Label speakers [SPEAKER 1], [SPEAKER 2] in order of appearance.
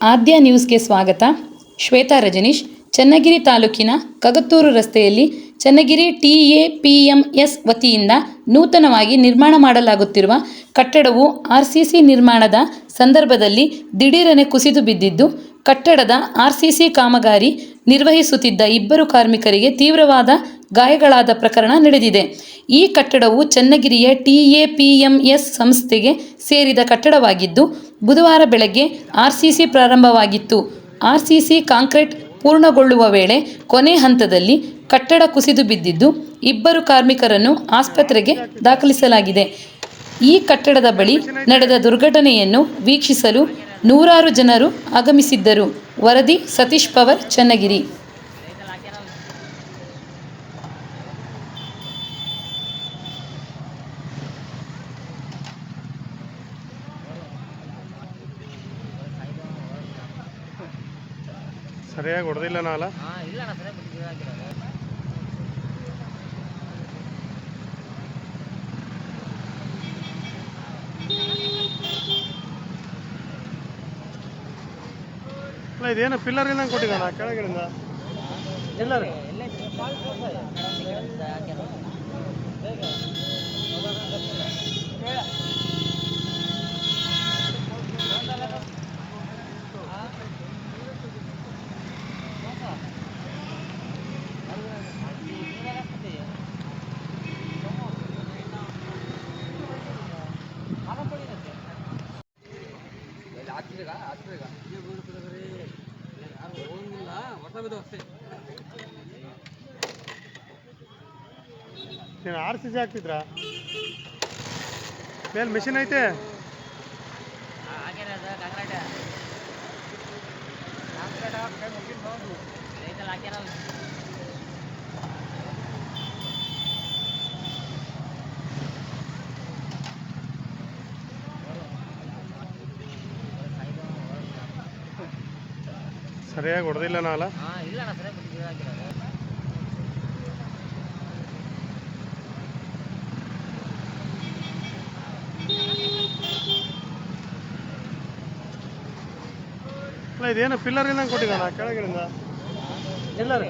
[SPEAKER 1] ಆದ್ಯ ನ್ಯೂಸ್ಗೆ ಸ್ವಾಗತ. ಶ್ವೇತಾ ರಜನೀಶ್, ಚನ್ನಗಿರಿ ತಾಲೂಕಿನ ಕಗತ್ತೂರು ರಸ್ತೆಯಲ್ಲಿ ಚನ್ನಗಿರಿ ಟಿಎಪಿಎಂಎಸ್ ವತಿಯಿಂದ ನೂತನವಾಗಿ ನಿರ್ಮಾಣ ಮಾಡಲಾಗುತ್ತಿರುವ ಕಟ್ಟಡವು ಆರ್ಸಿಸಿ ನಿರ್ಮಾಣದ ಸಂದರ್ಭದಲ್ಲಿ ದಿಢೀರನೆ ಕುಸಿದು ಬಿದ್ದಿದ್ದು, ಕಟ್ಟಡದ ಆರ್ಸಿಸಿ ಕಾಮಗಾರಿ ನಿರ್ವಹಿಸುತ್ತಿದ್ದ ಇಬ್ಬರು ಕಾರ್ಮಿಕರಿಗೆ ತೀವ್ರವಾದ ಗಾಯಗಳಾದ ಪ್ರಕರಣ ನಡೆದಿದೆ. ಈ ಕಟ್ಟಡವು ಚನ್ನಗಿರಿಯ ಟಿಎಪಿಎಂಎಸ್ ಸಂಸ್ಥೆಗೆ ಸೇರಿದ ಕಟ್ಟಡವಾಗಿದ್ದು, ಬುಧವಾರ ಬೆಳಗ್ಗೆ ಆರ್ಸಿಸಿ ಪ್ರಾರಂಭವಾಗಿತ್ತು. ಆರ್ಸಿಸಿ ಕಾಂಕ್ರೀಟ್ ಪೂರ್ಣಗೊಳ್ಳುವ ವೇಳೆ ಕೊನೆ ಹಂತದಲ್ಲಿ ಕಟ್ಟಡ ಕುಸಿದು ಬಿದ್ದಿದ್ದು, ಇಬ್ಬರು ಕಾರ್ಮಿಕರನ್ನು ಆಸ್ಪತ್ರೆಗೆ ದಾಖಲಿಸಲಾಗಿದೆ. ಈ ಕಟ್ಟಡದ ಬಳಿ ನಡೆದ ದುರ್ಘಟನೆಯನ್ನು ವೀಕ್ಷಿಸಲು ನೂರಾರು ಜನರು ಆಗಮಿಸಿದ್ದರು. ವರದಿ ಸತೀಶ್ ಪವರ್, ಚನ್ನಗಿರಿ.
[SPEAKER 2] ಸರಿಯಾಗಿ ಹೊಡೆದಿಲ್ಲ ನಾಲ
[SPEAKER 3] ಹಾಂ ಇಲ್ಲ ಅಣ್ಣ ಸರಿಯಾಗಿ ಬಿಟ್ಟಿರೋದು
[SPEAKER 2] ಅಲ್ಲ ಇದೇನು ಪಿಲ್ಲರ್ ಇಲ್ಲ ಕೊಟ್ಟಿದ್ದಾನ ಕೆಳಗಡೆಯಿಂದ ಎಲ್ಲರೂ ಆರ್ ಸಿ ಸಿ ಹಾಕ್ತಿದ್ರ? ಮೇಲೆ ಮಿಷಿನ್ ಐತೆ. ಸರಿಯಾಗಿ ಹೊಡೆದಿಲ್ಲ ನಾಲ?
[SPEAKER 3] ಇಲ್ಲ
[SPEAKER 2] ಇದೇನು ಪಿಲ್ಲರ್ ಇಲ್ಲ ಕೊಟ್ಟಿದ್ದಾನ? ಕೆಳಗಡೆಯಿಂದ ಎಲ್ಲರೂ